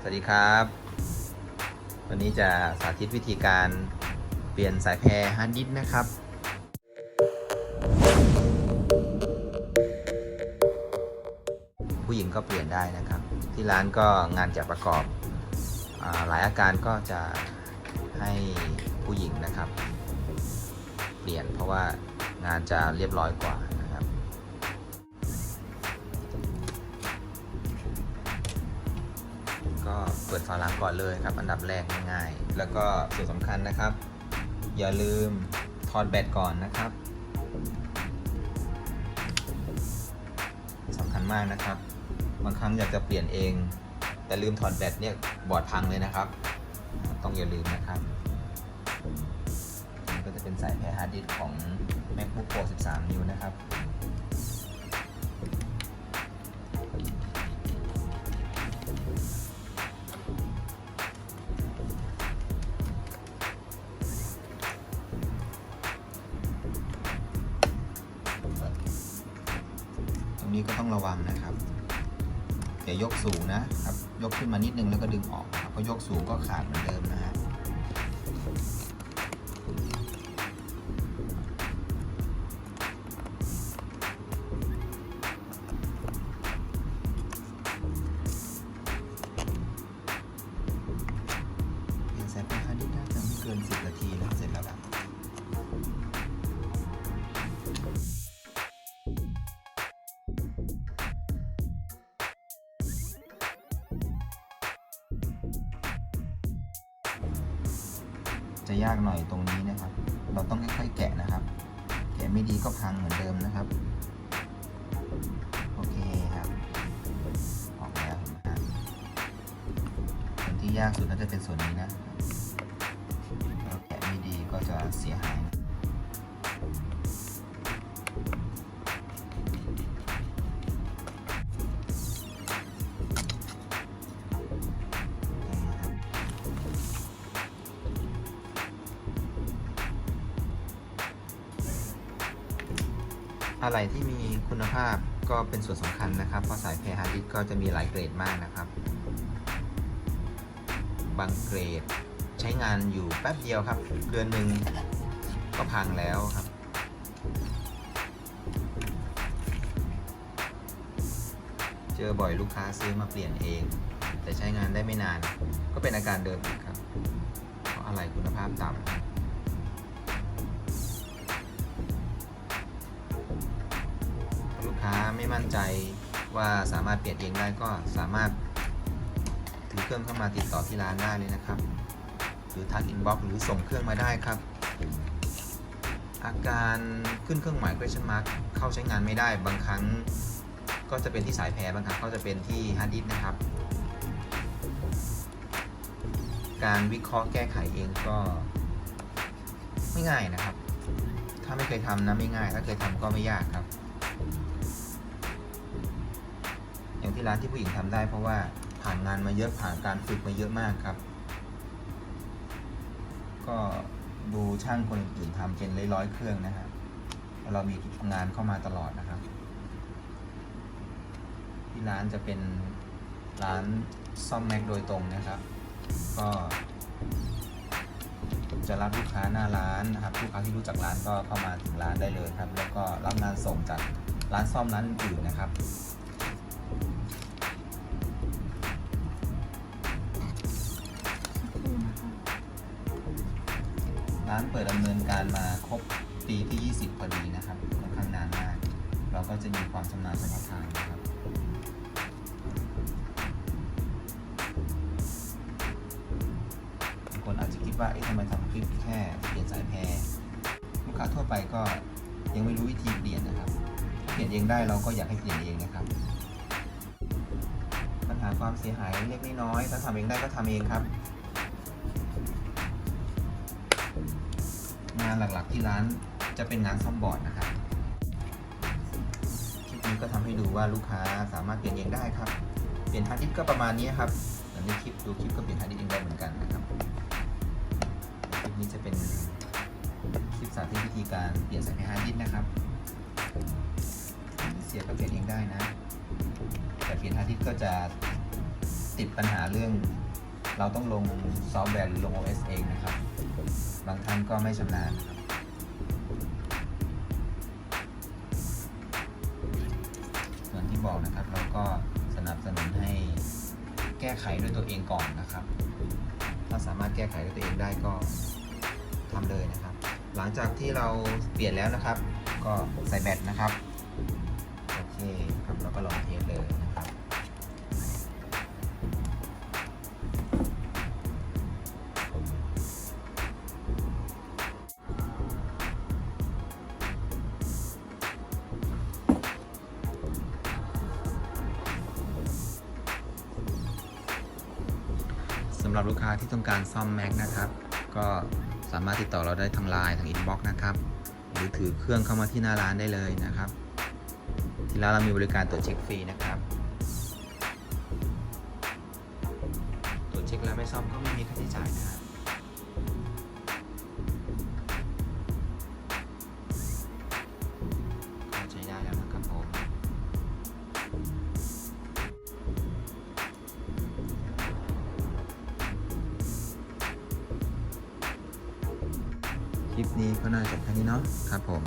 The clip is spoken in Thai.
สวัสดีครับ วันนี้จะสาธิตวิธีการเปลี่ยนสายแพรฮาร์ดดิสนะครับ ผู้หญิงก็เปลี่ยนได้นะครับ ที่ร้านก็งานจัดประกอบอหลายอาการก็จะให้ผู้หญิงนะครับ เปลี่ยนเพราะว่างานจะเรียบร้อยกว่า เปิดฝาล้างก่อนเลยครับ อันดับแรกง่ายๆแล้วก็ส่วนสำคัญนะครับ อย่าลืมถอดแบตก่อนนะครับสำคัญมากนะครับ บางครั้งอยากจะเปลี่ยนเอง แต่ลืมถอดแบตเนี่ยบอร์ดพังเลยนะครับ ต้องอย่าลืมนะครับนี่ก็จะเป็นสายแพร์ฮาร์ดดิสของ MacBook Pro 13 นิ้วนะครับ รงนี้ก็ต้องระวังนะครับอย่ายกสูงนะครับ ยกขึ้นมานิดนึงแล้วก็ดึงออกครับเพราะยกสูงก็ขาดเหมือนเดิมนะฮะเปลี่ยนสายไฟฟ้านี่น่าจะไม่เกิน 10 นาทีแล้วเสร็จแล้วครับ จะยากหน่อยตรงนี้นะครับ เราต้องค่อยๆแกะนะครับ แกะไม่ดีก็พังเหมือนเดิมนะครับ โอเคครับ ออกแล้วครับส่วนที่ยากสุดน่าจะเป็นส่วนนี้นะเราแกะไม่ดีก็จะเสียหาย อะไรที่มีคุณภาพก็เป็นส่วนสำคัญนะครับ เพราะสายเพฮาร์ดดิสก์ก็จะมีหลายเกรดมากนะครับ บางเกรดใช้งานอยู่แป๊บเดียวครับ เดือนหนึ่งก็พังแล้วครับ เจอบ่อยลูกค้าซื้อมาเปลี่ยนเอง แต่ใช้งานได้ไม่นาน ก็เป็นอาการเดิมครับ เพราะอะไรคุณภาพต่ำ ไม่มั่นใจว่าสามารถเปลี่ยนเองได้ก็สามารถถือเครื่องเข้ามาติดต่อที่ร้านได้เลยนะครับ หรือทักอินบ็อกหรือส่งเครื่องมาได้ครับ อาการขึ้นเครื่องหมาย question mark เข้าใช้งานไม่ได้บางครั้ง ก็จะเป็นที่สายแพรบางครั้งก็จะเป็นที่ฮาร์ดดิสก์นะครับ การวิเคราะห์แก้ไขเองก็ไม่ง่ายนะครับ ถ้าไม่เคยทำนะไม่ง่าย ถ้าเคยทำก็ไม่ยากครับ อย่างที่ร้านที่ผู้หญิงทำได้เพราะว่าผ่านงานมาเยอะผ่านการฝึกมาเยอะมากครับ ก็ดูช่างคนอื่นทำเป็นร้อยๆเครื่องนะฮะแล้วเรามีงานเข้ามาตลอดนะครับที่ร้านจะเป็นร้านซ่อมแม็กโดยตรงนะครับ ก็จะรับลูกค้าหน้าร้านนะครับลูกค้าที่รู้จักร้านก็เข้ามาถึงร้านได้เลยครับ แล้วก็รับงานส่งจากร้านซ่อมร้านอื่นนะครับ ร้านเปิดดำเนินการมาครบปีที่ 20พอดีนะครับค่อนข้างนานมาก เราก็จะมีความชำนาญเฉพาะทางนะครับบางคนอาจจะคิดว่าเอ๊ะทำไมทำคลิปแค่เปลี่ยนสายแพรลูกค้าทั่วไปก็ยังไม่รู้วิธีเปลี่ยนนะครับเปลี่ยนเองได้เราก็อยากให้เปลี่ยนเองนะครับ ปัญหาความเสียหายเล็กน้อยๆถ้าทำเองได้ก็ทำเองครับ งานหลักๆที่ร้านจะเป็นงานซ่อมบอร์ดนะครับคลิปนี้ก็ทำให้ดูว่าลูกค้าสามารถเปลี่ยนเองได้ครับ เปลี่ยนฮาร์ดดิสก์ก็ประมาณนี้ครับอย่างในคลิปดูคลิปก็เปลี่ยนฮาร์ดดิสก์เองได้เหมือนกันนะครับคลิปนี้จะเป็นคลิปสาธิตวิธีการเปลี่ยนสายพานฮาร์ดดิสก์นะครับ เสียก็เปลี่ยนเองได้นะแต่เปลี่ยนฮาร์ดดิสก์ก็จะติดปัญหาเรื่อง เราต้องลงซอฟต์แวร์หรือลง OS เองนะครับ บางท่านก็ไม่ชำนาญเหมือนที่บอกนะครับเราก็สนับสนุนให้แก้ไขด้วยตัวเองก่อนนะครับ ถ้าสามารถแก้ไขด้วยตัวเองได้ก็ทำเลยนะครับ หลังจากที่เราเปลี่ยนแล้วนะครับ ก็ใส่แบตนะครับ โอเคครับเราก็ลองเทสเลยนะครับำหรับลูกค้าที่ต้องการซ่อมแม็กนะครับ ก็สามารถติดต่อเราได้ทางไลน์ทางอินบ็อกซ์นะครับ หรือถือเครื่องเข้ามาที่หน้าร้านได้เลยนะครับ ที่ร้านเรามีบริการตรวจเช็คฟรีนะครับตรวจเช็คแล้วไม่ซ่อมก็ไม่มีค่าใช้จ่ายนะครับ ลิปนี้ก็น่าจะแค่นี้เนาะครับผม